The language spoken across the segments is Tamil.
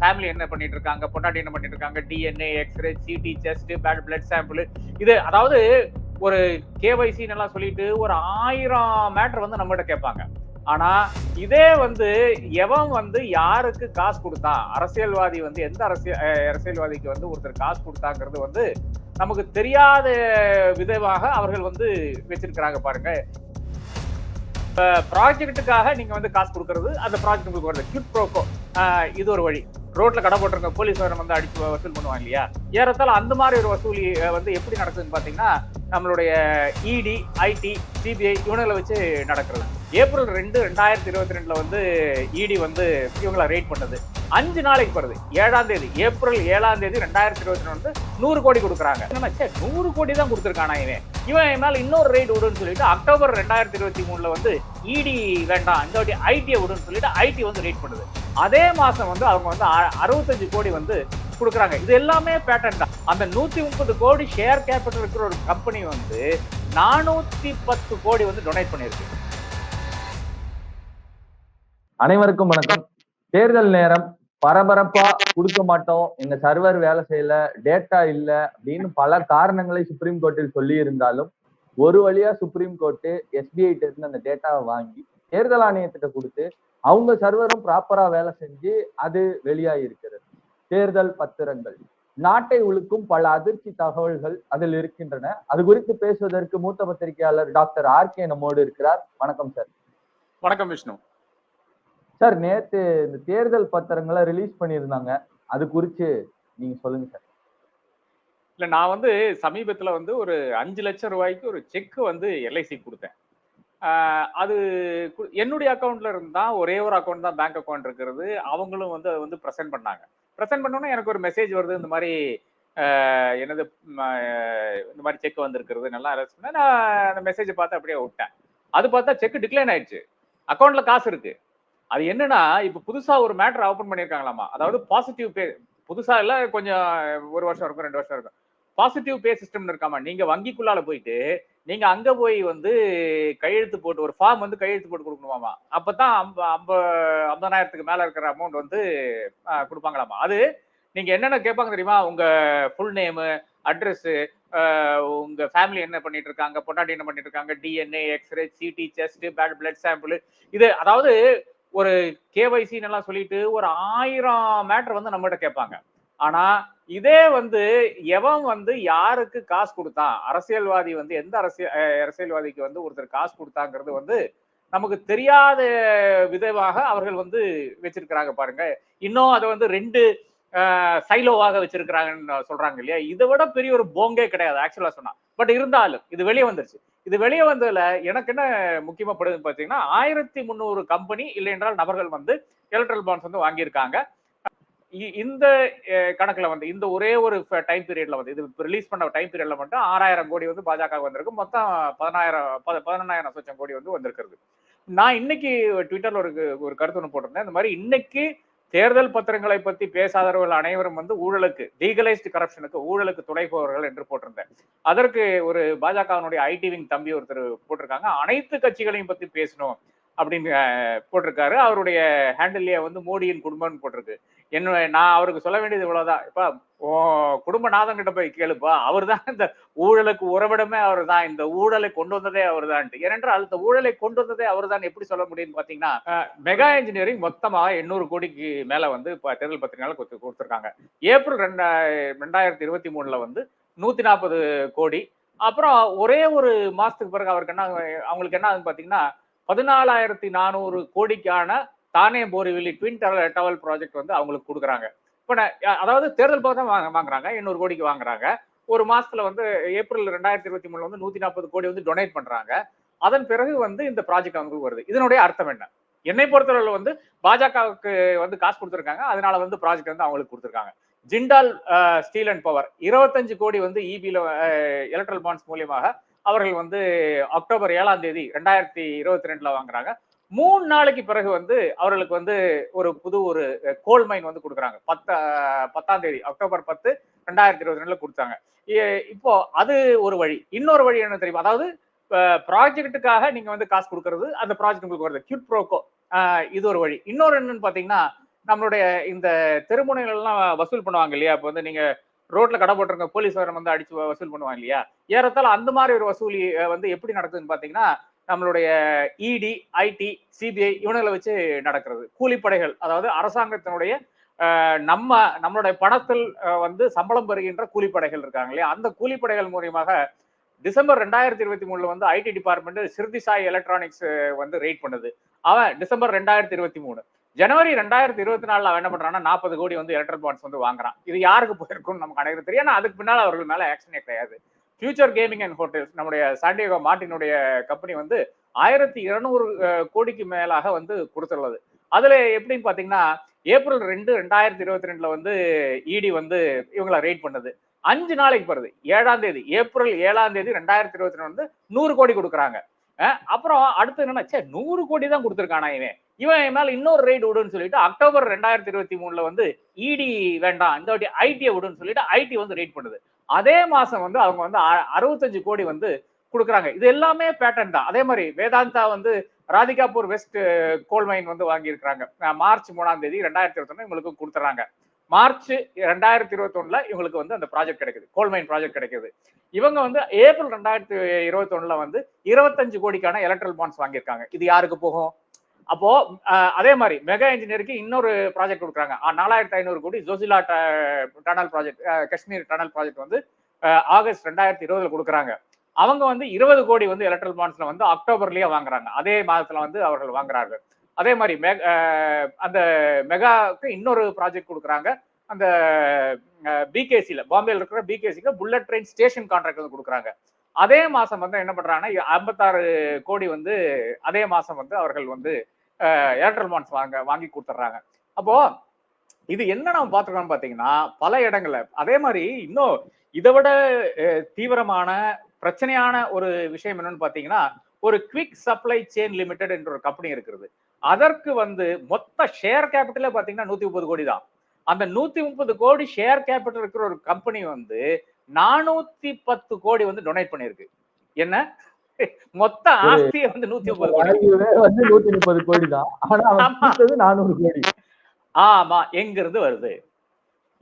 ஃபேமிலி என்ன பண்ணிட்டு இருக்காங்க பொண்டாட்டி என்ன பண்ணிட்டு இருக்காங்க DNA x-ray CT chest pad blood sample இது அதாவது ஒரு கேவைசி எல்லாம் சொல்லிட்டு ஒரு ஆயிரம் மேட்டர் வந்து நம்மகிட்ட கேட்பாங்க. ஆனா இதே வந்து எவன் வந்து யாருக்கு காசு கொடுத்தான் அரசியல்வாதி வந்து எந்த அரசியல் அரசியல்வாதிக்கு வந்து ஒருத்தர் காசு கொடுத்தாங்கிறது வந்து நமக்கு தெரியாத விதமாக அவர்கள் வந்து வச்சிருக்கிறாங்க பாருங்க. ப்ராஜெக்ட்டுக்காக நீங்க வந்து காசு கொடுக்கறது அந்த ப்ராஜெக்ட் உங்களுக்கு வருது. கியூட் ப்ரோக்கோ இது ஒரு வழி. ரோட்ல கடை போட்டிருக்க போலீஸ் வந்து அடிச்சு வசூல் பண்ணுவாங்க இல்லையா? ஏறத்தால அந்த மாதிரி ஒரு வசூலி வந்து எப்படி நடக்குதுன்னு பாத்தீங்கன்னா நம்மளுடைய இடி ஐடி சிபிஐ இவனுங்களை வச்சு நடக்கிறது. ஏப்ரல் ரெண்டு ரெண்டாயிரத்தி இருபத்தி ரெண்டுல வந்து இடி வந்து இவங்களை ரேட் பண்ணது. அஞ்சு நாளைக்கு வருது ஏழாம் தேதி ஏப்ரல் ஏழாம் தேதி ரெண்டாயிரத்தி இருபத்தி ரெண்டு வந்து நூறு கோடி கொடுக்குறாங்க. என்னன்னா, நூறு கோடி தான் கொடுத்துருக்கானா இவன்? இவன் என் மேல இன்னொரு ரேட் விடுன்னு சொல்லிட்டு அக்டோபர் ரெண்டாயிரத்தி இருபத்தி மூணுல வந்து இடி வேண்டாம் இந்த வாட்டி ஐடியை விடுன்னு சொல்லிட்டு ஐடி வந்து ரேட் பண்ணுது. அதே மாசம் வந்து அவங்க வந்து அ- அறுபத்தஞ்சு கோடி வந்து கொடுக்குறாங்க. இது எல்லாமே பேட்டன் தான். அந்த நூத்தி முப்பது கோடி ஷேர் கேபிட்டல் இருக்கிற ஒரு கம்பெனி வந்து நானூத்தி பத்து கோடி வந்து டொனேட் பண்ணியிருக்கு. அனைவருக்கும் வணக்கம். தேர்தல் நேரம் பரபரப்பா கொடுக்க மாட்டோம். எங்க சர்வர் வேலை செய்யல டேட்டா இல்ல அப்படின்னு பல காரணங்களை சுப்ரீம் கோர்ட்டில் சொல்லி இருந்தாலும் ஒரு வழியா சுப்ரீம் கோர்ட்டு எஸ்பிஐ இருந்து அந்த டேட்டாவை வாங்கி தேர்தல் ஆணையத்திட்ட கொடுத்து அவங்க சர்வரும் ப்ராப்பரா வேலை செஞ்சு அது வெளியாகி இருக்கிறது தேர்தல் பத்திரங்கள். நாட்டை உழுக்கும் பல அதிர்ச்சி தகவல்கள் அதில் இருக்கின்றன. அது குறித்து பேசுவதற்கு மூத்த பத்திரிகையாளர் டாக்டர் ஆர் கே நம்மோடு இருக்கிறார். வணக்கம் சார். வணக்கம் விஷ்ணு. சார் நேத்து இந்த தேர்தல் பத்திரங்களை ரிலீஸ் பண்ணியிருந்தாங்க. அது குறித்து நீங்க சொல்லுங்க சார். இல்ல நான் வந்து சமீபத்துல வந்து ஒரு அஞ்சு லட்சம் ரூபாய்க்கு ஒரு செக் வந்து எல்ஐசி கொடுத்தேன். அது கு- என்னுடைய அக்கௌண்ட்ல இருந்தா ஒரே ஒரு அக்கௌண்ட் தான் பேங்க் அக்கௌண்ட் இருக்கிறது. அவங்களும் வந்து அதை வந்து ப்ரெசென்ட் பண்ணாங்க. ப்ரெசென்ட் பண்ணோன்னே எனக்கு ஒரு மெசேஜ் வருது இந்த மாதிரி எனது என்னது இந்த மாதிரி செக் வந்திருக்கிறது நல்லா அரெஸ்ட் பண்ண நான் அந்த மெசேஜை பார்த்து அப்படியே விட்டேன். அது பார்த்தா செக் டிக்ளைன் ஆயிடுச்சு. அக்கௌண்ட்ல காசு இருக்கு. அது என்னன்னா இப்ப புதுசா ஒரு மேட்டர் ஓபன் பண்ணிருக்காங்களாமா அதாவது பாசிட்டிவ் பே புதுசா இல்ல கொஞ்சம் ஒரு வருஷம் இருக்கும் ரெண்டு வருஷம் இருக்கும். பாசிட்டிவ் பே சிஸ்டம்னு இருக்காமா? நீங்க வங்கிக்குள்ளால போயிட்டு நீங்க அங்க போய் வந்து கையெழுத்து போட்டு ஒரு ஃபார்ம் வந்து கையெழுத்து போட்டு கொடுக்கணுமாமா? அப்பதான் ஐம்ப ஐம்ப ஐம்பதாயிரத்துக்கு மேல இருக்கிற அமௌண்ட் வந்து கொடுப்பாங்களாமா? அது நீங்க என்னென்ன கேட்பாங்க தெரியுமா? உங்க ஃபுல் நேமு அட்ரஸ் உங்க ஃபேமிலி என்ன பண்ணிட்டு இருக்காங்க பொண்டாட்டி என்ன பண்ணிட்டு இருக்காங்க DNA x-ray CT chest pad blood sample இது அதாவது ஒரு கேவைசி எல்லாம் சொல்லிட்டு ஒரு ஆயிரம் மேட்டர் வந்து நம்மகிட்ட கேட்பாங்க. ஆனா இதே வந்து எவன் வந்து யாருக்கு காசு கொடுத்தான் அரசியல்வாதி வந்து எந்த அரசியல் அரசியல்வாதிக்கு வந்து ஒருத்தர் காசு கொடுத்தாங்கிறது வந்து நமக்கு தெரியாத விதமாக அவர்கள் வந்து வச்சிருக்கிறாங்க பாருங்க. இன்னும் அதை வந்து ரெண்டு சைலோவாக வச்சிருக்கிறாங்கன்னு சொல்றாங்க இல்லையா? இதை விட பெரிய ஒரு போங்கே கிடையாது ஆக்சுவலா சொன்னா. பட் இருந்தாலும் இது வெளியே வந்துருச்சு. இது வெளியே வந்ததுல எனக்கு என்ன முக்கியமா படுதுன்னு பாத்தீங்கன்னா ஆயிரத்தி முந்நூறு கம்பெனி இல்லை என்றால் நபர்கள் வந்து எலக்ட்ரல் பாண்ட்ஸ் வந்து வாங்கியிருக்காங்க. இ- இந்த கணக்குல வந்து இந்த ஒரே ஒரு டைம் பீரியட்ல வந்து இது ரிலீஸ் பண்ண டைம் பீரியட்ல மட்டும் ஆறாயிரம் கோடி வந்து பாஜக வந்திருக்கு. மொத்தம் பதினாயிரம் பத- பதினொன்னாயிரம் சொச்சம் கோடி வந்து வந்திருக்கிறது. நான் இன்னைக்கு ட்விட்டர்ல ஒரு ஒரு கருத்து ஒன்று போட்டிருந்தேன். இந்த மாதிரி இன்னைக்கு தேர்தல் பத்திரங்களை பத்தி பேசாதவர்கள் அனைவரும் வந்து ஊழலுக்கு லீகலைஸ்டு கரப்ஷனுக்கு ஊழலுக்கு துணை போவர்கள் என்று போட்டிருந்தேன். அதற்கு ஒரு பாஜகவினுடைய ஐடி விங் தம்பி ஒருத்தர் போட்டிருக்காங்க. அனைத்து கட்சிகளையும் பத்தி பேசணும் அப்படின்னு போட்டிருக்காரு. அவருடைய ஹேண்டில்லையே வந்து மோடியின் குடும்பம்னு போட்டிருக்கு. என்ன நான் அவருக்கு சொல்ல வேண்டியது இவ்வளவுதான். இப்ப குடும்பநாதன் கிட்ட போய் கேளுப்பா. அவர் தான் இந்த ஊழலுக்கு உறவிடமே அவர் தான் இந்த ஊழலை கொண்டு வந்ததே அவர் தான் ஏனென்றால் இந்த ஊழலை கொண்டு வந்ததே அவர் தான் எப்படி சொல்ல முடியும்னு பாத்தீங்கன்னா மெகா இன்ஜினியரிங் மொத்தமா எண்ணூறு கோடிக்கு மேல வந்து இப்ப தேர்தல் பத்திரிகையால கொடுத்து கொடுத்துருக்காங்க. ஏப்ரல் ரெண்டா ரெண்டாயிரத்தி இருபத்தி மூணுல வந்து நூத்தி நாற்பது கோடி. அப்புறம் ஒரே ஒரு மாசத்துக்கு பிறகு அவருக்கு என்ன அவங்களுக்கு என்ன ஆகுதுன்னு பாத்தீங்கன்னா பதினாலாயிரத்தி நானூறு கோடிக்கான தானே போரிவில்லி ட்வின் டவல் ப்ராஜெக்ட் வந்து அவங்களுக்கு கொடுக்குறாங்க. இப்போ அதாவது தேர்தல் பக்கம் வாங்க வாங்குறாங்க. எண்ணூறு கோடிக்கு வாங்குறாங்க. ஒரு மாசத்துல வந்து ஏப்ரல் ரெண்டாயிரத்தி இருபத்தி மூணுல வந்து நூத்தி நாற்பது கோடி வந்து டொனேட் பண்றாங்க. அதன் பிறகு வந்து இந்த ப்ராஜெக்ட் அவங்களுக்கு வருது. இதனுடைய அர்த்தம் என்ன? என்னை பொறுத்தவரை வந்து பாஜகவுக்கு வந்து காசு கொடுத்துருக்காங்க. அதனால வந்து ப்ராஜெக்ட் வந்து அவங்களுக்கு கொடுத்துருக்காங்க. ஜிண்டால் ஸ்டீல் அண்ட் பவர் இருபத்தஞ்சு கோடி வந்து இபில எலக்ட்ரல் பாண்ட்ஸ் மூலியமாக அவர்கள் வந்து அக்டோபர் ஏழாம் தேதி ரெண்டாயிரத்தி இருபத்தி ரெண்டுல வாங்குறாங்க. மூணு நாளைக்கு பிறகு வந்து அவர்களுக்கு வந்து ஒரு புது ஒரு கோல் மைன் வந்து கொடுக்குறாங்க. பத்த பத்தாம் தேதி அக்டோபர் பத்து ரெண்டாயிரத்தி இருபத்தி ரெண்டுல கொடுத்தாங்க. இப்போ அது ஒரு வழி. இன்னொரு வழி என்ன தெரியும்? அதாவது ப்ராஜெக்ட்டுக்காக நீங்க வந்து காசு கொடுக்கறது அந்த ப்ராஜெக்ட் உங்களுக்கு வருது. கியூட் ப்ரோக்கோ இது ஒரு வழி. இன்னொரு என்னன்னு பாத்தீங்கன்னா நம்மளுடைய இந்த தெருமுனைகள்லாம் வசூல் பண்ணுவாங்க இல்லையா? இப்போ வந்து நீங்க ரோட்ல கடை போட்டிருக்க போலீஸ் வாரம் வந்து அடிச்சு வசூல் பண்ணுவாங்க இல்லையா? ஏறத்தால அந்த மாதிரி ஒரு வசூலி வந்து எப்படி நடக்குதுன்னு பாத்தீங்கன்னா நம்மளுடைய இடி ஐடி சிபிஐ இவனுங்களை வச்சு நடக்கிறது. கூலிப்படைகள் அதாவது அரசாங்கத்தினுடைய நம்ம நம்மளுடைய பணத்தில் வந்து சம்பளம் பெறுகின்ற கூலிப்படைகள் இருக்காங்க இல்லையா? அந்த கூலிப்படைகள் மூலியமாக டிசம்பர் ரெண்டாயிரத்தி இருபத்தி மூணுல வந்து IT department Shirdi Sai electronics வந்து ரெய்ட் பண்ணுது. அவன் டிசம்பர் ரெண்டாயிரத்தி இருபத்தி மூணு. ஜனவரி ரெண்டாயிரத்தி இருபத்தி நாலுல அவன் என்ன பண்றான்னா நாற்பது கோடி வந்து எலக்ட்ரல் பாண்ட்ஸ் வந்து வாங்குறான். இது யாருக்கு போயிருக்கும்னு நமக்கு அனைவரும் தெரியும். ஆனா அதுக்கு பின்னால் அவர்கள் மேல ஆக்ஷனே கிடையாது. ஃபியூச்சர் கேமிங் அண்ட் ஹோட்டல்ஸ் நம்முடைய சாண்டியகோ மார்டினுடைய கம்பெனி வந்து ஆயிரத்தி இருநூறு கோடிக்கு மேலாக வந்து கொடுத்துள்ளது. அதுல எப்படின்னு பாத்தீங்கன்னா ஏப்ரல் ரெண்டு ரெண்டாயிரத்தி இருபத்தி ரெண்டுல வந்து இடி வந்து இவங்கள ரெய்ட் பண்ணுது. அஞ்சு நாளைக்கு பிறகு ஏழாம் தேதி ஏப்ரல் ஏழாம் தேதி ரெண்டாயிரத்தி இருபத்தி ரெண்டு வந்து நூறு கோடி கொடுக்குறாங்க. அப்புறம் அடுத்து என்னன்னா சே நூறு கோடி தான் கொடுத்துருக்கானா இவன். இவன் மேல இன்னொரு ரைடு விடுன்னு சொல்லிட்டு அக்டோபர் ரெண்டாயிரத்தி இருபத்தி மூணுல வந்து இடி வேண்டாம் இந்த வாட்டி ஐடியை விடுன்னு சொல்லிட்டு ஐடி வந்து ரைட் பண்ணுது. அதே மாசம் வந்து அவங்க வந்து அ- அறுபத்தஞ்சு கோடி வந்து கொடுக்குறாங்க. இது எல்லாமே பேட்டர்ன் தான். அதே மாதிரி வேதாந்தா வந்து ராதிகாபூர் வெஸ்ட் கோல் மைன் வந்து வாங்கியிருக்கிறாங்க. மார்ச் மூணாம் தேதி ரெண்டாயிரத்தி இருபத்தொன்னு இவங்களுக்கு கொடுத்துறாங்க. மார்ச் ரெண்டாயிரத்தி இருபத்தொன்னுல இவங்களுக்கு வந்து அந்த ப்ராஜெக்ட் கிடைக்குது. கோல் மைன் ப்ராஜெக்ட் கிடைக்குது. இவங்க வந்து ஏப்ரல் ரெண்டாயிரத்தி இருபத்தொன்னுல வந்து இருபத்தஞ்சு கோடிக்கான எலக்ட்ரல் பாண்ட்ஸ் வாங்கியிருக்காங்க. இது யாருக்கு போகும்? அப்போ அதே மாதிரி மெகா இன்ஜினியருக்கு இன்னொரு ப்ராஜெக்ட் கொடுக்குறாங்க. நாலாயிரத்தி ஐநூறு கோடி Zojila tunnel project Kashmir tunnel project வந்து ஆகஸ்ட் ரெண்டாயிரத்தி இருபதுல கொடுக்குறாங்க. அவங்க வந்து இருபது கோடி வந்து எலக்ட்ரல் பாண்ட்ஸ்ல வந்து அக்டோபர்லயே வாங்குறாங்க. அதே மாதத்துல வந்து அவர்கள் வாங்குறாங்க அதே மாதிரி மெக- அந்த மெகாவுக்கு இன்னொரு ப்ராஜெக்ட் கொடுக்குறாங்க. அந்த பிகேசியில் பாம்பேல இருக்கிற பிகேசிக்கு புல்லட் ட்ரெயின் ஸ்டேஷன் கான்ட்ராக்ட் வந்து கொடுக்குறாங்க. அதே மாசம் வந்து என்ன பண்றாங்கன்னா ஐம்பத்தாறு கோடி வந்து அதே மாசம் வந்து அவர்கள் வந்து ஏர்டெல் பாண்ட்ஸ் வாங்க வாங்கி கொடுத்துட்றாங்க. அப்போ இது என்ன நம்ம பார்த்துக்கோம்னு பார்த்தீங்கன்னா பல இடங்கள்ல அதே மாதிரி இன்னும் இதை விட தீவிரமான பிரச்சனையான ஒரு விஷயம் என்னன்னு பார்த்தீங்கன்னா ஒரு குவிக் சப்ளை செயின் லிமிடெட் என்ற ஒரு கம்பெனி இருக்கிறது. அதற்கு வந்து மொத்த ஷேர் கேபிட்டலே பார்த்தீங்கன்னா நூத்தி முப்பது கோடி தான். அந்த நூத்தி முப்பது கோடி ஷேர் கேபிட்டல் இருக்கிற ஒரு கம்பெனி வந்து நானூத்தி பத்து கோடி வந்து டொனேட் பண்ணிருக்கு என்ன? மொத்த ஆஸ்தியை வந்து நூத்தி முப்பது கோடி. வந்து நூத்தி முப்பது கோடி தான். ஆனா நானூறு கோடி. ஆமா எங்க இருந்து வருது?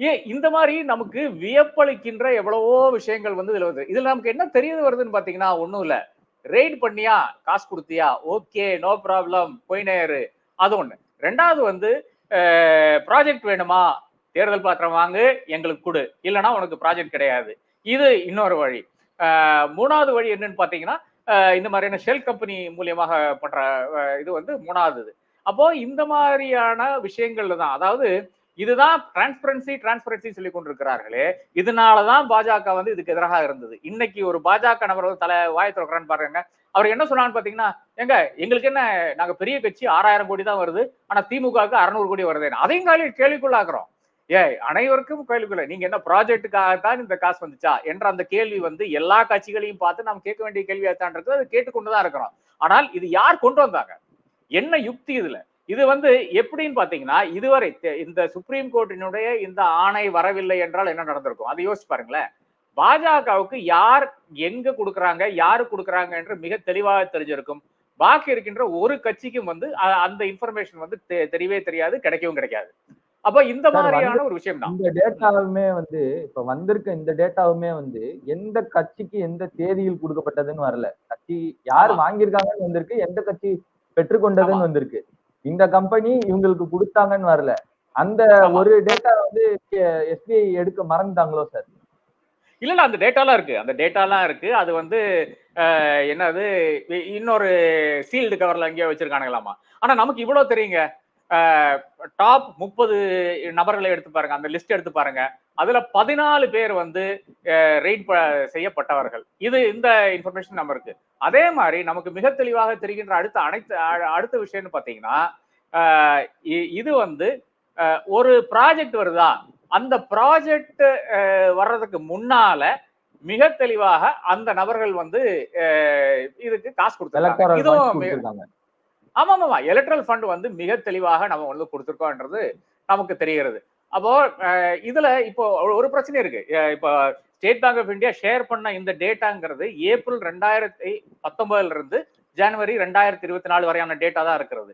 ஏ இந்த மாதிரி நமக்கு வியப்பளிக்கின்ற எவ்வளவோ விஷயங்கள் வந்து இதுல வருது. இதுல நமக்கு என்ன தெரிய வருதுன்னு பாத்தீங்கன்னா ஒண்ணும் இல்ல. ரெய்ட் பண்ணியா காசு கொடுத்தியா? ஓகே நோ ப்ராப்ளம் போயினேரு அது ஒண்ணு. ரெண்டாவது வந்து ப்ராஜெக்ட் வேணுமா? தேர்தல் பாத்திரம் வாங்கு எங்களுக்கு கொடு. இல்லைன்னா உனக்கு ப்ராஜெக்ட் கிடையாது. இது இன்னொரு வழி. மூணாவது வழி என்னன்னு பார்த்தீங்கன்னா இந்த மாதிரியான ஷெல் கம்பெனி மூலியமாக பண்ற இது வந்து மூணாவது இது. அப்போ இந்த மாதிரியான விஷயங்கள்ல தான் அதாவது இதுதான் டிரான்ஸ்பரன்சி டிரான்ஸ்பரன்சி சொல்லி கொண்டிருக்கிறார்களே. இதனாலதான் பாஜக வந்து இதுக்கு எதிராக இருந்தது. இன்னைக்கு ஒரு பாஜக நபர் தலை வாய் திறக்கிறான்னு பாருங்க. அவர் என்ன சொன்னான்னு பாத்தீங்கன்னா எங்க எங்களுக்கு என்ன நாங்க பெரிய கட்சி ஆறாயிரம் கோடி தான் வருது. ஆனா திமுகவுக்கு அறுநூறு கோடி வருது அதையும் காலி கேள்விக்குள்ளாக்குறோம். ஏய் அனைவருக்கும் கேள்விக்குள்ள. நீங்க என்ன ப்ராஜெக்டுக்காகத்தான் இந்த காசு வந்துச்சா? என்ற அந்த கேள்வி வந்து எல்லா கட்சிகளையும் பார்த்து நாம் கேட்க வேண்டிய கேள்வியாத்தான் இருக்குது. அது கேட்டுக்கொண்டுதான் இருக்கிறோம். ஆனால் இது யார் கொண்டு வந்தாங்க? என்ன யுக்தி இதுல? இது வந்து எப்படின்னு பாத்தீங்கன்னா இதுவரை இந்த சுப்ரீம் கோர்ட்டினுடைய இந்த ஆணை வரவில்லை என்றால் என்ன நடந்திருக்கும்? அதை யோசிச்சு பாருங்களேன். பாஜகவுக்கு யார் எங்க கொடுக்கறாங்க யாரு கொடுக்கறாங்க என்று மிக தெளிவாக தெரிஞ்சிருக்கும். பாக்கி இருக்கின்ற ஒரு கட்சிக்கும் வந்து அந்த இன்ஃபர்மேஷன் வந்து தெரியவே தெரியாது கிடைக்கவும் கிடைக்காது. அப்ப இந்த மாதிரியான ஒரு விஷயம் தான் இந்த டேட்டாவுமே வந்து இப்ப வந்திருக்க இந்த டேட்டாவுமே வந்து எந்த கட்சிக்கு எந்த தேதியில் கொடுக்கப்பட்டதுன்னு வரல. கட்சி யார். வாங்கியிருக்காங்கன்னு வந்திருக்கு எந்த கட்சி பெற்றுக்கொண்டதுன்னு. வந்திருக்கு. இந்த கம்பெனி இவங்களுக்கு கொடுத்தாங்கன்னு வரல. அந்த. ஒரு டேட்டா வந்து எஸ்பிஐ எடுக்க மறந்துட்டாங்களோ சார் இல்ல இல்ல அந்த டேட்டாலாம் இருக்கு. அந்த டேட்டாலாம் இருக்கு. அது வந்து என்னது இன்னொரு சீல்டு கவர்ல எங்கேயோ வச்சிருக்கானுங்களாமா. ஆனா நமக்கு இவ்வளவு தெரியுங்க. டாப் முப்பது நபர்களை எடுத்து பாருங்க. அந்த லிஸ்ட் எடுத்து பாருங்க. அதுல பதினாலு பேர் வந்து ரெய்ட் செய்யப்பட்டவர்கள். இது இந்த இன்ஃபர்மேஷன் நம்ம இருக்கு அதே மாதிரி நமக்கு மிக தெளிவாக தெரிகின்ற அடுத்த அனைத்து அடுத்த விஷயம்னு பாத்தீங்கன்னா இது வந்து ஒரு ப்ராஜெக்ட் வருதா? அந்த ப்ராஜெக்ட் வர்றதுக்கு முன்னால மிக தெளிவாக அந்த நபர்கள் வந்து இதுக்கு காசு கொடுத்தாங்க இதுவும் ஆமா ஆமா எலக்ட்ரல் ஃபண்ட் வந்து மிக தெளிவாக நம்ம வந்து கொடுத்துருக்கோன்றது நமக்கு தெரிகிறது. அப்போ இதுல இப்போ ஒரு- பிரச்சனை இருக்கு. இப்போ State Bank of India share பண்ண இந்த டேட்டாங்கிறது ஏப்ரல் ரெண்டாயிரத்தி பத்தொன்பதுல இருந்து ஜனவரி ரெண்டாயிரத்தி இருபத்தி நாலு வரையான டேட்டா தான் இருக்கிறது.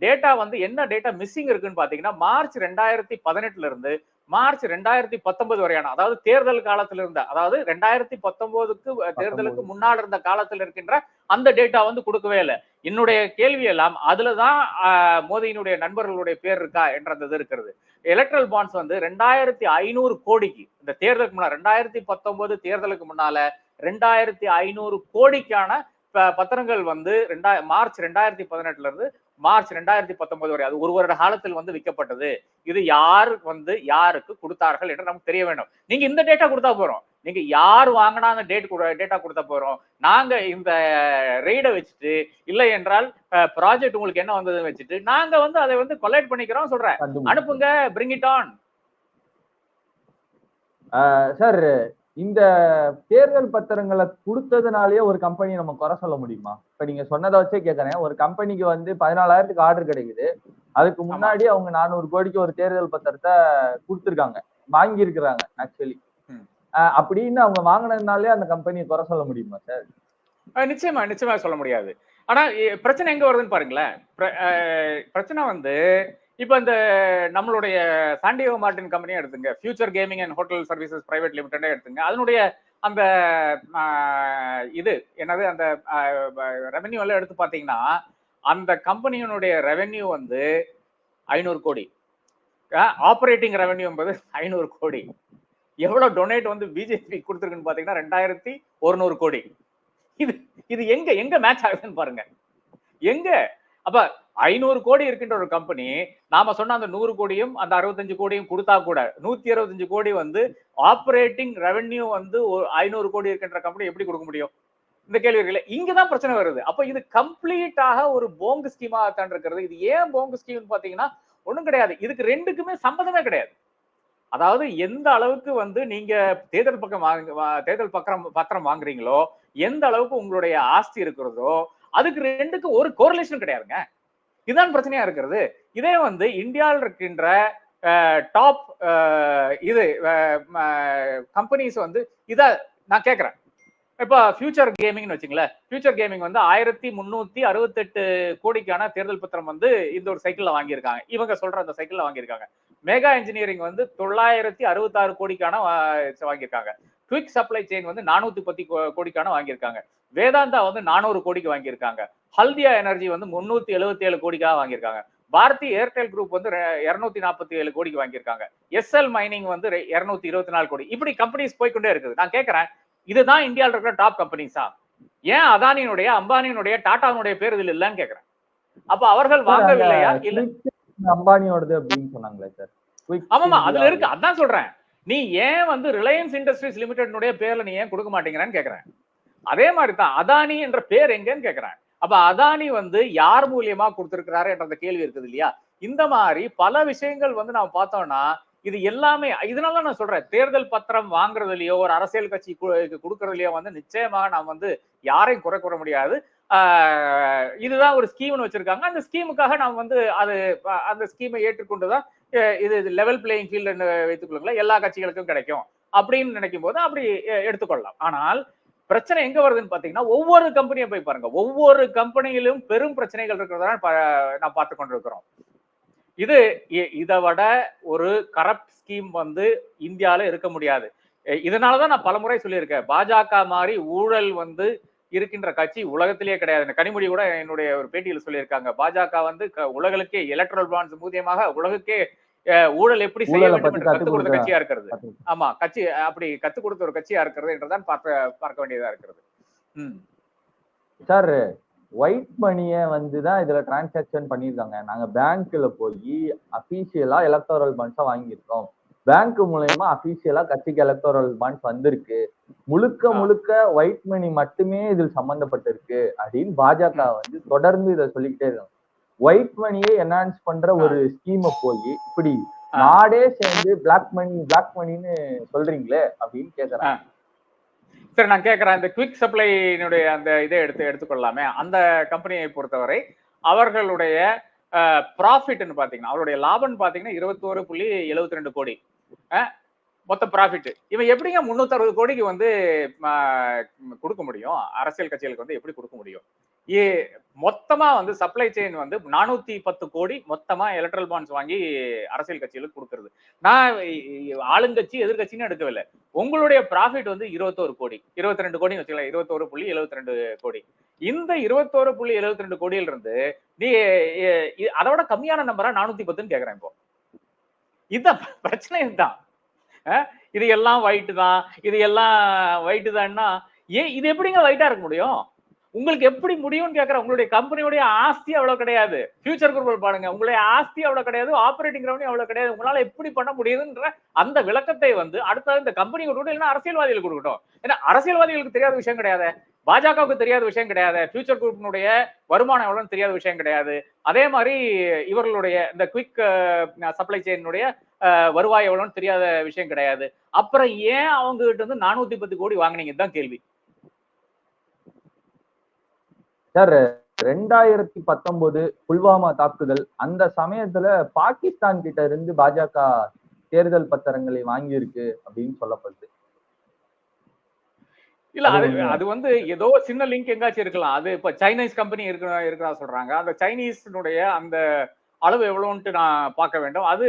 டேட்டா வந்து என்ன டேட்டா மிஸ்ஸிங் இருக்குன்னு பாத்தீங்கன்னா மார்ச் ரெண்டாயிரத்தி பதினெட்டுல இருந்து மார்ச் ரெண்டாயிரத்தி பத்தொன்பது வரையான அதாவது தேர்தல் காலத்துல இருந்த அதாவது ரெண்டாயிரத்தி பத்தொன்பதுக்கு தேர்தலுக்கு முன்னால் இருந்த காலத்துல இருக்கின்ற அந்த டேட்டா வந்து கொடுக்கவே இல்லை. என்னுடைய கேள்வி எல்லாம் அதுலதான் ஆஹ், மோடியினுடைய நண்பர்களுடைய பேர் இருக்கா என்றது இது இருக்கிறது. எலக்ட்ரல் பாண்ட்ஸ் வந்து ரெண்டாயிரத்தி ஐநூறு கோடிக்கு இந்த தேர்தலுக்கு முன்னால ரெண்டாயிரத்தி பத்தொன்பது தேர்தலுக்கு முன்னால ரெண்டாயிரத்தி ஐநூறு கோடிக்கான ப- பத்திரங்கள் வந்து ரெண்டா மார்ச் ரெண்டாயிரத்தி பதினெட்டுல இருந்து மார்ச் ரெண்டாயிரத்தி பத்தொன்பது வரை அது ஒரு வருட காலத்தில் வந்து விற்கப்பட்டது. இது யார் வந்து யாருக்கு கொடுத்தார்கள் என்று நமக்கு தெரிய வேண்டும். நீங்க இந்த டேட்டா கொடுத்தா போறோம் நீங்க யார் வாங்கினா அந்த டேட் டேட்டா கொடுத்தா போறோம். நாங்க இந்த ரெய்டை வச்சுட்டு இல்லை என்றால் ப்ராஜெக்ட் உங்களுக்கு என்ன வந்ததுன்னு வச்சுட்டு நாங்க வந்து அதை வந்து கொலைட் பண்ணிக்கிறோம் சொல்றேன். அனுப்புங்க பிரிங் இட் ஆன் சார் இந்த தேர்தல் பத்திரங்களை கொடுத்ததுனாலயே ஒரு கம்பெனி நம்ம குறை சொல்ல முடியுமா? இப்ப நீங்க சொன்னதை வச்சே கேட்கறேன் ஒரு கம்பெனிக்கு வந்து பதினாலாயிரத்துக்கு ஆர்டர் கிடைக்குது. அதுக்கு முன்னாடி அவங்க நானூறு கோடிக்கு ஒரு தேர்தல் பத்திரத்தை கொடுத்துருக்காங்க. வாங்கி இருக்கிறாங்க ஆக்சுவலி. அப்படின்னு அவங்க வாங்கினதுனாலே அந்த கம்பெனியை குறை சொல்ல முடியுமா சார்? நிச்சயமா நிச்சயமா சொல்ல முடியாது. ஆனா பிரச்சனை எங்க வருதுன்னு பாருங்களேன். பிரச்சனை வந்து இப்ப இந்த நம்மளுடைய சாண்டியோ மார்டின் கம்பெனியை எடுத்துங்க. Future Gaming and Hotel Services Private லிமிடெடே எடுத்துங்க. அதனுடைய அந்த இது என்னது அந்த ரெவென்யூ எல்லாம் எடுத்து பாத்தீங்கன்னா அந்த கம்பெனியினுடைய ரெவென்யூ வந்து ஐநூறு கோடி. ஆப்ரேட்டிங் ரெவென்யூ என்பது ஐநூறு கோடி. எவ்வளவு டொனேட் வந்து பிஜேபி கொடுத்துருக்குன்னு பாத்தீங்கன்னா ரெண்டாயிரத்தி ஒரு கோடி. இது இது எங்க எங்க மேட்ச் ஆகுதுன்னு பாருங்க. எங்க? அப்ப ஐநூறு கோடி இருக்கின்ற ஒரு கம்பெனி நாம சொன்ன அந்த நூறு கோடியும் அந்த அறுபத்தஞ்சு கோடியும் கொடுத்தா கூட நூத்தி அறுபத்தஞ்சு கோடி வந்து ஆப்ரேட்டிங் ரெவென்யூ வந்து ஒரு ஐநூறு கோடி இருக்கின்ற கம்பெனி எப்படி கொடுக்க முடியும்? இந்த கேள்வி இருக்குல்ல? இங்கதான் பிரச்சனை வருது. அப்ப இது கம்ப்ளீட்டாக ஒரு போங்கு ஸ்கீமா தான் இருக்கிறது. இது ஏன் போங்கு ஸ்கீம்னு பாத்தீங்கன்னா ஒண்ணும் கிடையாது. இதுக்கு ரெண்டுக்குமே சம்பந்தமே கிடையாது. அதாவது எந்த அளவுக்கு வந்து நீங்க தேர்தல் பக்கம் தேர்தல் பக்கம் பத்திரம் வாங்குறீங்களோ எந்த அளவுக்கு உங்களுடைய ஆஸ்தி இருக்கிறதோ அதுக்கு ரெண்டுக்கு ஒரு கோரிலேஷன் கிடையாதுங்க. இதுதான் பிரச்சனையா இருக்கிறது. இதே வந்து இந்தியாவில் இருக்கின்ற டாப் இது கம்பெனிஸ் வந்து இத நான் கேட்கறேன் இப்போ ஃபியூச்சர் கேமிங்னு வச்சுங்களேன். ஃபியூச்சர் கேமிங் வந்து ஆயிரத்தி முன்னூத்தி அறுபத்தெட்டு கோடிக்கான தேர்தல் பத்திரம் வந்து இந்த ஒரு சைக்கிளில் வாங்கியிருக்காங்க. இவங்க சொல்ற அந்த சைக்கிளில் வாங்கியிருக்காங்க. மெகா இன்ஜினியரிங் வந்து தொள்ளாயிரத்தி அறுபத்தாறு கோடிக்கான வாங்கியிருக்காங்க. குவிக் சப்ளை செயின் வந்து நானூற்றி பத்தி கோ- கோடிக்கான வாங்கியிருக்காங்க. வேதாந்தா வந்து நானூறு கோடிக்கு வாங்கியிருக்காங்க. ஹல்தியா எனர்ஜி வந்து முன்னூத்தி எழுபத்தி ஏழு கோடிக்காக வாங்கியிருக்காங்க. பாரதி ஏர்டெல் குரூப் வந்து இரநூத்தி நாற்பத்தி ஏழு கோடிக்கு வாங்கியிருக்காங்க. எஸ்எல் மைனிங் வந்து இருநூத்தி இருபத்தி நாலு கோடி. இப்படி கம்பெனிஸ் போய்க்கொண்டே இருக்குது. நான் கேட்கறேன் இதுதான் இந்தியாவில் இருக்கிற டாப் கம்பெனிஸா ஏன் அதானியினுடைய அம்பானியினுடைய டாட்டாவினுடைய பேர் இதில் இல்லைன்னு கேட்கறேன் அப்ப அவர்கள் வாங்கவில்லையா? இல்ல. அம்பானியோடது அப்படின்னு சொன்னாங்களே சார். ஆமாமா அதுல இருக்கு. அதான் சொல்றேன். நீ ஏன் வந்து ரிலையன்ஸ் இண்டஸ்ட்ரீஸ் லிமிடெட்னுடைய பேர்ல நீ ஏன் கொடுக்க மாட்டேங்கிறன்னு கேக்குறேன். அதே மாதிரி தான் அதானி என்ற பேர் எங்கன்னு கேக்குறேன். அப்ப அதானி வந்து யார் மூலியமா கொடுத்திருக்கிறாரு என்ற அந்த கேள்வி இருக்குது இல்லையா? இந்த மாதிரி பல விஷயங்கள் வந்து நாம பார்த்தோம்னா இது எல்லாமே இதனால நான் சொல்றேன். தேர்தல் பத்திரம் வாங்குறதுலயோ ஒரு அரசியல் கட்சி கொடுக்கறதுலயோ வந்து நிச்சயமாக நாம் வந்து யாரையும் குறை கூற முடியாது. ஆஹ் இதுதான் ஒரு ஸ்கீம்னு வச்சிருக்காங்க. அந்த ஸ்கீமுக்காக நாம் வந்து அது அந்த ஸ்கீமை ஏற்றுக்கொண்டுதான் இது லெவல் பிளேயிங் ஃபீல்டு வைத்துக்கொள்ளுங்களா எல்லா கட்சிகளுக்கும் கிடைக்கும் அப்படின்னு நினைக்கும் போது அப்படி எடுத்துக்கொள்ளலாம். ஆனால் பிரச்சனை எங்க வருதுன்னு பாத்தீங்கன்னா ஒவ்வொரு கம்பெனியும் போய் பாருங்க. ஒவ்வொரு கம்பெனியிலும் பெரும் பிரச்சனைகள் இருக்கிறதா நான் பார்த்து கொண்டிருக்கிறோம். இது இதை விட ஒரு கரப்ட் ஸ்கீம் வந்து இந்தியால இருக்க முடியாது. எ- இதனாலதான் நான் பலமுறை சொல்லியிருக்கேன். பாஜக மாதிரி ஊழல் வந்து இருக்கின்ற கட்சி உலகத்திலேயே கிடையாது. இந்த கனிமொழி கூட என்னுடைய ஒரு பேட்டியில் சொல்லியிருக்காங்க. பாஜக வந்து உலகளுக்கே எலக்ட்ரல் பாண்ட்ஸ் மூலியமாக உலகுக்கே ஊழல் எப்படி செய்ய வேண்டும் என்று கத்துக் கொடுத்த கட்சியா இருக்கிறது. ஆமா கட்சி அப்படி கத்துக் கொடுத்த ஒரு கட்சியா இருக்கிறது என்றுதான் பார்க்க பார்க்க வேண்டியதா இருக்கிறது. சார் ஒயிட் மணியை வந்து தான் இதுல டிரான்சாக்ஷன் பண்ணியிருக்காங்க. நாங்க பேங்க்ல போய் அபிஷியலா எலக்டோரல் பாண்ட்ஸா வாங்கியிருக்கோம். பேங்க் மூலயமா அபிஷியலா கட்சிக்கு எலக்டோரல் பாண்ட்ஸ் வந்திருக்கு. முழுக்க. முழுக்க ஒயிட் மணி மட்டுமே இதில் சம்பந்தப்பட்டிருக்கு அப்படின்னு பாஜக வந்து தொடர்ந்து இதை சொல்லிக்கிட்டே இருக்காங்க. ஒயிட் மணியை என்ஹான்ஸ் பண்ற ஒரு ஸ்கீமை போய் இப்படி. நாடே சேர்ந்து பிளாக் மணி பிளாக் மணின்னு சொல்றீங்களே அப்படின்னு கேக்குறாங்க. சரி நான் கேட்கறேன் இந்த குவிக் சப்ளைனுடைய அந்த இதை எடுத்து எடுத்துக்கொள்ளலாமே அந்த கம்பெனியை பொறுத்தவரை அவர்களுடைய ப்ராஃபிட்னு பார்த்தீங்கன்னா அவருடைய லாபம்னு பார்த்தீங்கன்னா இருபத்தோரு புள்ளி எழுபத்தி ரெண்டு கோடி மொத்த ப்ராஃபிட் இவன் எப்படிங்க முந்நூற்றறுபது கோடிக்கு வந்து கொடுக்க முடியும்? அரசியல் கட்சிகளுக்கு வந்து எப்படி கொடுக்க முடியும்? ஏ மொத்தமா வந்து சப்ளை செயின் வந்து நானூத்தி பத்து கோடி மொத்தமா எலக்ட்ரல் பாண்ட்ஸ் வாங்கி அரசியல் கட்சிகளுக்கு கொடுக்கறது. நான் ஆளுங்கட்சி எதிர்கட்சின்னு எடுக்கவில்லை. உங்களுடைய ப்ராஃபிட் வந்து இருபத்தோரு கோடி. இருபத்தி ரெண்டு கோடி வச்சுக்கலாம் இருபத்தோரு புள்ளி எழுபத்தி ரெண்டு கோடி. இந்த இருபத்தோரு புள்ளி எழுபத்தி ரெண்டு கோடியில இருந்து நீ அதோட கம்மியான நம்பரா நானூத்தி பத்துன்னு கேக்குறேன் இப்போ. இதான் பிரச்சனை இதுதான். இது எல்லாம் ஒயிட் தான். இது எல்லாம் ஒயிட்டு தான்னா ஏன் இது எப்படிங்க ஒயிட்டா இருக்க முடியும்? உங்களுக்கு எப்படி முடியும்னு கேக்குறேன். உங்களுடைய கம்பெனியோடைய ஆஸ்தி அவ்வளவு கிடையாது. ஃபியூச்சர் குரூப் பாருங்க. உங்களுடைய ஆஸ்தி அவ்வளவு கிடையாது. ஆபரேட்டிங் ரெவன்யூ அவ்வளவு கிடையாது. உங்களால எப்படி பண்ண முடியுதுன்ற அந்த விளக்கத்தை வந்து அடுத்தது இந்த கம்பெனி கொடுக்கட்டும் இல்லைன்னா அரசியல்வாதிகள் கொடுக்கட்டும். ஏன்னா அரசியல்வாதிகளுக்கு தெரியாத விஷயம் கிடையாது. பாஜகவுக்கு தெரியாத விஷயம் கிடையாது. ஃபியூச்சர் குரூப்பினுடைய வருமானம் எவ்வளவுன்னு தெரியாத விஷயம் கிடையாது. அதே மாதிரி இவர்களுடைய இந்த குவிக் சப்ளை செயினுடைய வருவாய் எவ்வளவுன்னு தெரியாத விஷயம் கிடையாது. அப்புறம் ஏன் அவங்க கிட்ட இருந்து நானூத்தி பத்து கோடி வாங்குனீங்க தான் கேள்வி. சார் ரெண்டாயிரத்தி பத்தொன்பது புல்வாமா தாக்குதல் அந்த சமயத்துல பாகிஸ்தான் கிட்ட இருந்து பாஜக தேர்தல் பத்திரங்களை வாங்கியிருக்கு அப்படின்னு சொல்லப்படுது. இல்ல அது அது வந்து ஏதோ சின்ன லிங்க் எங்காச்சும் இருக்கலாம். அது இப்ப சைனீஸ் கம்பெனி இருக்கிற இருக்கிறா சொல்றாங்க. அந்த சைனீஸ்னுடைய அந்த அளவு எவ்வளவுன்ட்டு நான் பார்க்க வேண்டும். அது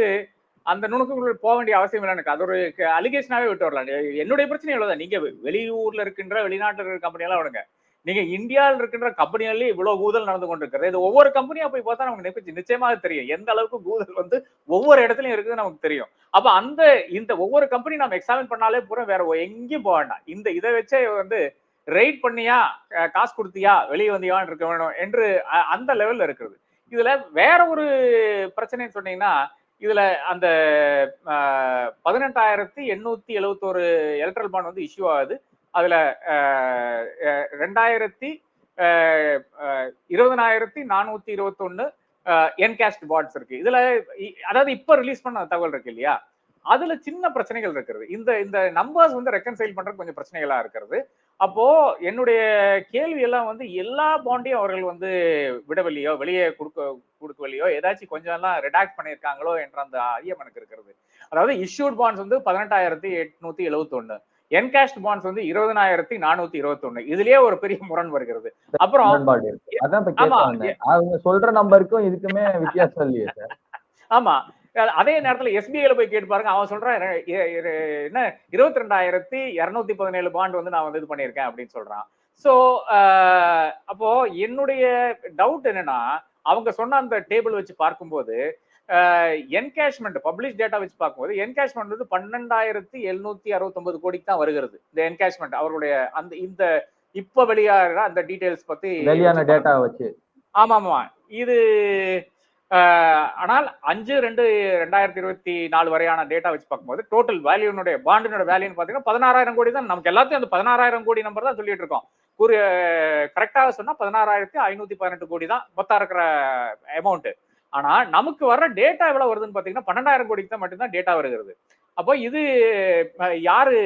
அந்த நுணுக்கங்கள் போக வேண்டிய அவசியம் இல்லை எனக்கு அது ஒரு அலிகேஷனாவே விட்டு வரலாம். என்னுடைய பிரச்சனை எவ்வளவுதான் நீங்க வெளியூர்ல இருக்கின்ற வெளிநாட்டுல இருக்கிற கம்பெனி எல்லாம் விடுங்க நீங்க இந்தியாவில் இருக்கின்ற கம்பெனிகளே இவ்வளவு கூதல் நடந்து கொண்டிருக்கிறது. இது ஒவ்வொரு கம்பெனியா போய் பார்த்தா நமக்கு நிச்ச- நிச்சயமாக தெரியும். எந்த அளவுக்கு கூதல் வந்து ஒவ்வொரு இடத்துலயும் இருக்குது நமக்கு தெரியும். அப்ப அந்த இந்த ஒவ்வொரு கம்பெனி நம்ம எக்ஸாமின் பண்ணாலே பூரா வேற எங்கேயும் போக வேண்டாம். இந்த இதை வச்சே வந்து ரைட் பண்ணியா காசு கொடுத்தியா வெளியே வந்தியான்னு இருக்க வேணும் என்று அந்த லெவல்ல இருக்கிறது. இதுல வேற ஒரு பிரச்சனைன்னு சொன்னீங்கன்னா இதுல அந்த பதினெட்டாயிரத்தி எண்ணூத்தி எழுபத்தோரு எலக்ட்ரல் பாண்ட் வந்து இஷ்யூ ஆகுது. அதுல ரெண்டாயிரத்தி இருபதனாயிரத்தி நானூத்தி இருபத்தொன்னு என்கேஸ்ட் பாட்ஸ் இருக்கு. இதுல அதாவது இப்ப ரிலீஸ் பண்ண தகவல் இருக்கு இல்லையா? அதுல சின்ன பிரச்சனைகள் இருக்கிறது. இந்த இந்த நம்பர்ஸ் வந்து ரெக்கன்சைல் பண்றது கொஞ்சம் பிரச்சனைகளா இருக்கிறது. அப்போ என்னுடைய கேள்வி எல்லாம் வந்து எல்லா பாண்டையும் அவர்கள் வந்து விடவில்லையோ வெளியே கொடுக்க கொடுக்கவில்லையோ ஏதாச்சும் கொஞ்சம் எல்லாம் ரிடாக்ட் பண்ணியிருக்காங்களோ என்ற அந்த ஐயம் எனக்கு இருக்கிறது. அதாவது இஷ்யூட் பாண்ட்ஸ் வந்து பதினெட்டாயிரத்தி எட்நூத்தி எழுபத்தொன்னு என்காஸ்ட் பாண்ட்ஸ் வந்து இருபதனாயிரத்தி நானூத்தி இருபத்தொன்னு. இதுலயே ஒரு பெரிய முரண் வருகிறது. அப்புறம் அவங்க சொல்ற நம்பருக்கும் இதுக்குமே வித்தியாசம் இல்லையே சார். ஆமா. அதே நேரத்துல எஸ்பிஐல போய் கேட்டு பாருங்க. அவன் சொல்றான் "எ- எ- எ- என்ன இருபத்தி ரெண்டாயிரத்தி இருநூத்தி பதினேழு பாண்ட் வந்து நான் வந்து இது பண்ணியிருக்கேன் அப்படின்னு சொல்றான். சோ அப்போ என்னுடைய டவுட் என்னன்னா அவங்க சொன்ன அந்த டேபிள் வச்சு பார்க்கும்போது என்கேஷ்மெண்ட் பப்ளிஷ் டேட்டா வச்சு பார்க்கும்போது என்கேஷ்மெண்ட் வந்து பன்னெண்டாயிரத்தி எழுநூத்தி அறுபத்தொன்பது கோடிக்கு தான் வருகிறது. இந்த என்கேஷ்மெண்ட் அவருடைய அந்த இந்த இப்ப வெளியாகிற அந்த டீடைல்ஸ் பத்தி வெளியான டேட்டா வச்சு. ஆமா ஆமா இது ஆனால் அஞ்சு ரெண்டு ரெண்டாயிரத்தி இருபத்தி நாலு வரையான டேட்டா வச்சு பார்க்கும்போது டோட்டல் வேல்யூனுடைய பாண்டினோட வேல்யூன்னு பாத்தீங்கன்னா பதினாறாயிரம் கோடி தான். நமக்கு எல்லாத்தையும் அந்த பதினாறாயிரம் கோடி நம்பர் தான் சொல்லிட்டு இருக்கோம். ஒரு கரெக்டாக சொன்னா பதினாறாயிரத்தி ஐநூத்தி பதினெட்டு கோடி தான். மொத்தம் இருக்கிற அமௌண்ட் ஆனா நமக்கு வர்ற டேட்டா எவ்வளவு வருதுன்னு பாத்தீங்கன்னா பன்னெண்டாயிரம் கோடிக்கு தான் மட்டும்தான் டேட்டா வருகிறது. அப்போ இது யாரு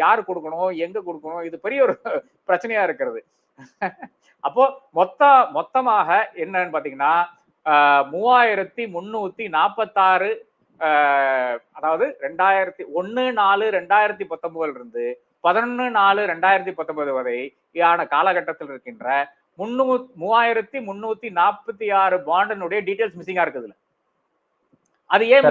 யாரு கொடுக்கணும் எங்க கொடுக்கணும் இது பெரிய ஒரு பிரச்சனையா இருக்கிறது. அப்போ மொத்த மொத்தமாக என்னன்னு பாத்தீங்கன்னா மூவாயிரத்தி முன்னூத்தி நாற்பத்தாறு ஆஹ், அதாவது ரெண்டாயிரத்தி ஒன்னு நாலு ரெண்டாயிரத்தி பத்தொன்பதுல இருந்து பதினொன்னு நாலு ரெண்டாயிரத்தி பத்தொன்பது வரை ஆன காலகட்டத்தில் இருக்கின்ற முன்னூ மூவாயிரத்தி முன்னூத்தி நாற்பத்தி ஆறு பாண்டனுடைய டீடைல்ஸ் மிஸ்ஸிங்கா இருக்குதுல அது ஏன்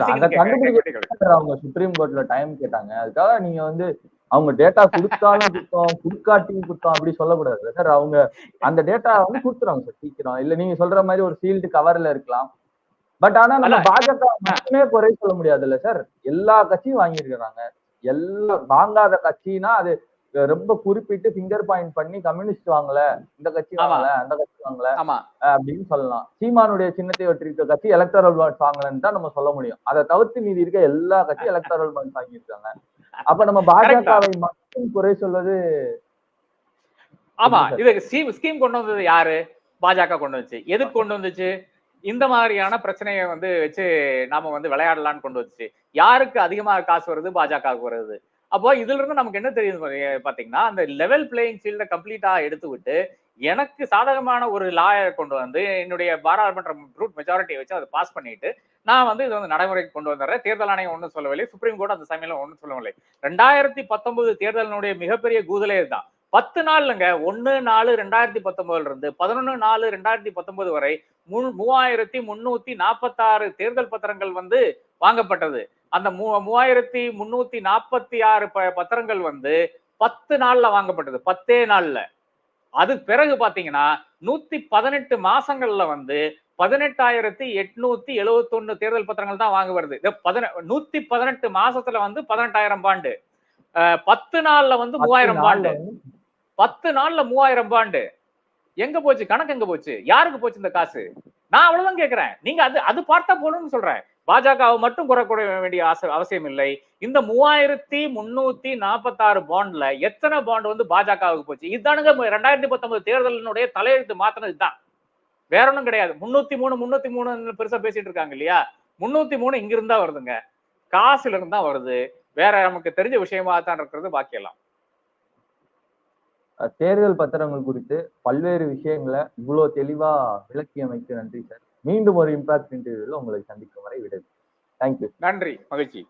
அவங்க சுப்ரீம் கோர்ட்ல டைம் கேட்டாங்க. அதுக்காக நீங்க வந்து அவங்க டேட்டா கொடுத்தாலும் குத்தம் கொடுக்காட்டியும் குத்தம் அப்படி சொல்லக்கூடாது. சார் அவங்க அந்த டேட்டா வந்து கொடுத்துருவாங்க சார் சீக்கிரம். இல்ல நீங்க சொல்ற மாதிரி ஒரு சீல்டு கவர்ல இருக்கலாம். பட் ஆனா நம்ம. பாஜக மட்டுமே குறை சொல்ல முடியாதுல்ல சார். எல்லா கட்சியும் வாங்கியிருக்கிறாங்க. எல்லா வாங்காத கட்சினா அது ரொம்ப குறிப்பிட்டு ஃபிங்கர் பாயிண்ட் பண்ணி கம்யூனிஸ்ட் வாங்கல இந்த கட்சி. வாங்கல அந்த கட்சி வாங்கல அப்படின்னு சொல்லலாம். சீமானுடைய சின்னத்தை வெற்றிருக்க கட்சி எலக்டரல் பாண்ட்ஸ் வாங்கலன்னு தான் நம்ம சொல்ல முடியும். அதை தவிர்த்து மீதி இருக்க எல்லா கட்சியும் எலக்டரல் பாண்ட்ஸ் வாங்கியிருக்காங்க. அப்ப நம்ம பாஜகவை மட்டும் குறை சொல்வது ஆமா. இது ஸ்கீம் ஸ்கீம் கொண்டு வந்தது யாரு? பாஜக கொண்டு வந்துச்சு. எதுக்கு கொண்டு வந்துச்சு? இந்த மாதிரியான பிரச்சனையை வந்து வச்சு நாம வந்து விளையாடலாம்னு கொண்டு வந்துச்சு. யாருக்கு அதிகமாக காசு வருது? பாஜகவுக்கு வருது. அப்போ இதுல இருந்து நமக்கு என்ன தெரியுது பாத்தீங்கன்னா அந்த லெவல் பிளேயிங் ஃபீல்ட கம்ப்ளீட்டா எடுத்து விட்டு எனக்கு சாதகமான ஒரு லாயரை கொண்டு வந்து என்னுடைய பாராளுமன்ற ரூட் மெஜாரிட்டியை வச்சு அதை பாஸ் பண்ணிட்டு நான் வந்து இது வந்து நடைமுறைக்கு கொண்டு வந்துடுறேன். தேர்தல் ஆணையம் ஒன்றும் சொல்லவில்லை. சுப்ரீம் கோர்ட் அந்த சமயம் ஒன்றும் சொல்லவில்லை. ரெண்டாயிரத்தி பத்தொன்பது தேர்தலினுடைய மிகப்பெரிய கூதலே இதுதான். பத்து நாள்லங்க ஒன்று நாலு ரெண்டாயிரத்தி பத்தொன்பதுல இருந்து பதினொன்று நாலு ரெண்டாயிரத்தி பத்தொன்பது வரை மூ மூவாயிரத்தி முன்னூத்தி நாற்பத்தாறு தேர்தல் பத்திரங்கள் வந்து வாங்கப்பட்டது. அந்த மூ மூவாயிரத்தி முன்னூத்தி நாற்பத்தி ஆறு ப- பத்திரங்கள் வந்து பத்து நாள்ல வாங்கப்பட்டது. பத்தே நாள்ல. அது பிறகு பாத்தீங்கன்னா நூத்தி பதினெட்டு மாசங்கள்ல வந்து பதினெட்டாயிரத்தி எட்நூத்தி எழுவத்தொன்னு தேர்தல் பத்திரங்கள் தான் வாங்க வருது. நூத்தி பதினெட்டு மாசத்துல வந்து பதினெட்டாயிரம் பாண்டு. பத்து நாள்ல வந்து மூவாயிரம் பாண்டு. பத்து நாள்ல மூவாயிரம் பாண்டு. எங்க போச்சு? கணக்கு எங்க போச்சு? யாருக்கு போச்சு இந்த காசு? நான் அவ்வளவுதான் கேக்குறேன். நீங்க அது அது பார்த்தா போகணும்னு சொல்றேன். பாஜகவை மட்டும் குறை வேண்டிய அவசியம் இல்லை. இந்த மூவாயிரத்தி முன்னூத்தி நாற்பத்தாறு பாண்ட்ல எத்தனை பாண்ட் வந்து பாஜகவுக்கு போச்சு? இதுதானுங்க ரெண்டாயிரத்தி பத்தொன்பது தேர்தலினுடைய தலையெழுத்து மாத்தினது தான் வேற ஒன்றும் கிடையாது. முன்னூத்தி மூணு முன்னூத்தி மூணு பெருசா பேசிட்டு இருக்காங்க இல்லையா? முன்னூத்தி மூணு இங்க இருந்தா வருதுங்க. காசுல இருந்தா வருது. வேற நமக்கு தெரிஞ்ச விஷயமா தான் இருக்கிறது பாக்கியெல்லாம் தேர்தல் பத்திரங்கள் குறித்து பல்வேறு விஷயங்களை இவ்வளவு தெளிவா விளக்கியமைக்கு நன்றி சார். மீண்டும் ஒரு இம்பாக்ட் இன்டர்வியூல உங்களை சந்திக்கும் வரை விடுது தேங்க்யூ நன்றி. மகிழ்ச்சி.